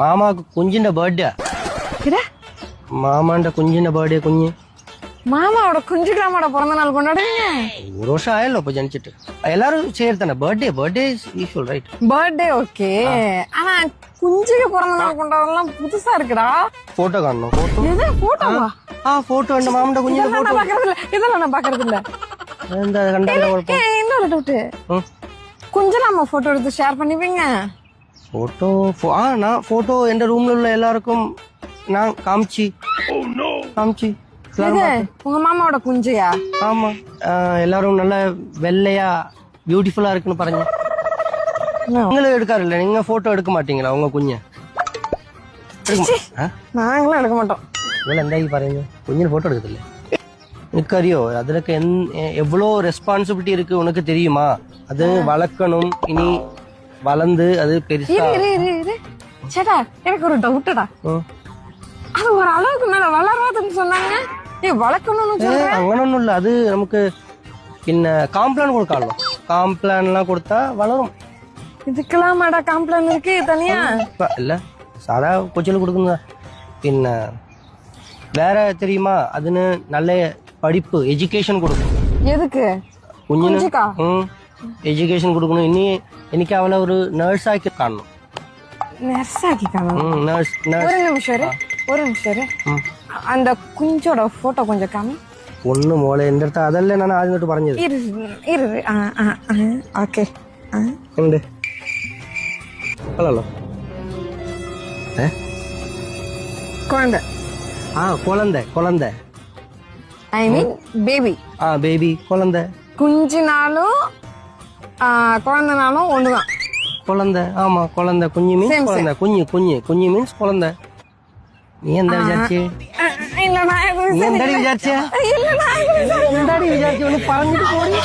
മാമാക്ക് കുഞ്ഞിന്റെ ബർത്ത്ഡേ கிட മാമാന്റെ കുഞ്ഞിന്റെ ബർത്ത്ഡേ കുഞ്ഞ് மாமாவோட குஞ்சு கிராமோட பிறந்த நாள் கொண்டாடுவீங்க ഒരു വർഷം ആയല്ലോ ഇപ്പൊ ജനിച്ചിട്ട് എല്ലാരും ചേർത്തന്നെ birthday birthday usual right birthday okay ஆனா குஞ்சுக்கு பிறந்த நாள் கொண்டாடலாம் புதுசா இருக்குடா ഫോട്ടോ കാണണോ ഫോട്ടോ இது போட்டோவா ആ ഫോട്ടോ ഉണ്ട് മാമന്റെ കുഞ്ഞിന്റെ இதெல்லாம் நான் பாக்குறது இல்ல இதெல்லாம் நான் பாக்குறது இல்ல എന്താ കണ്ടാലോ കുഴപ്പം ஏய், இன்னொரு டவுட் ഉം. குஞ்செல்லாம் நம்ம போட்டோ எடுத்து ஷேர் பண்ணிப்பீங்க ஃபோட்டோ ஆ நான் ஃபோட்டோ எந்த ரூம்ல உள்ள எல்லாருக்கும் நான் காமிச்சி. Oh, காமிச்சி. உங்க மாமாவோட குஞ்சியா? ஆமா. எல்லாரும் நல்ல வெள்ளையா பியூட்டிஃபுல்லா இருக்குன்னு பாருங்க. நீங்களும் எடுக்காருல்ல நீங்க போட்டோ எடுக்க மாட்டீங்களா உங்க குஞ்ச? நாங்களும் எடுக்க மாட்டோம். இவ்வளோ எந்தாகி பாருங்க. குஞ்சின் போட்டோ எடுக்கிறதில்ல. நிற்கறியோ அதுல என் எவ்வளோ ரெஸ்பான்சிபிலிட்டி இருக்கு உனக்கு தெரியுமா? அது வளர்க்கணும் இனி வளர்ந்து அது பெருசா இரு இரு சேடா எனக்கு ஒரு டவுட்டடா அது ஒரு அளவுக்கு மேல வளராதுன்னு சொன்னாங்க. ஏ வளர்க்கணும்னு சொல்றேன். அங்கன இல்ல. அது நமக்கு பின்ன காம்ப்ளான் கொடுக்கலாம் காம்ப்ளான்லாம் கொடுத்தா வளரும். இதுக்கெல்லாம் மாடா காம்ப்ளான் இருக்கு தனியா? இல்ல சாதா கொச்சல் கொடுக்குங்க பின்ன வேற தெரியுமா? அதுன்னு நல்ல படிப்பு எஜுகேஷன் கொடுக்கும். எதுக்கு? குஞ்சுக்கா? ம். എഡ്യൂക്കേഷൻ കൊടുക്കണം ഇനി എനിക്ക് അവളെ ഒരു നേഴ്സാക്കി കാണണം நெர்ஸாக்கி காணும் നേഴ്സ് നേഴ്സ് ஒரு நிமிஷம் இரு ஒரு நிமிஷம் இரு அந்த குஞ்சோட போட்டோ கொஞ்சம் காமி ഒന്ന് മോളെ എൻ്റെ അടുത്ത് അതല്ലേ ഞാൻ ആദ്യം തൊട്ട് പറഞ്ഞത് இரு இரு இரு. ஆ ஆ ஓகே ഉണ്ട് കൊള്ളാലോ ഏ குழந்தை ആ കൊളന്ത കൊളന്ത ஐ மீன் பேபி ആ ബേബി കൊളന്ത குஞ்சினாலும் ஆ, குழந்தைனாலும் ஒண்ணுதான். குழந்தை ஆமா குழந்தை குஞ்சு மீன்ஸ் குழந்தை. குஞ்சு குஞ்சு குஞ்சு மீன்ஸ் குழந்தை. நீ எந்த விசாரிச்சு? இல்ல நான் எதுவும் விசாரிச்சு? விசாரிச்சு? ஒண்ணு பறந்துட்டு போறீங்க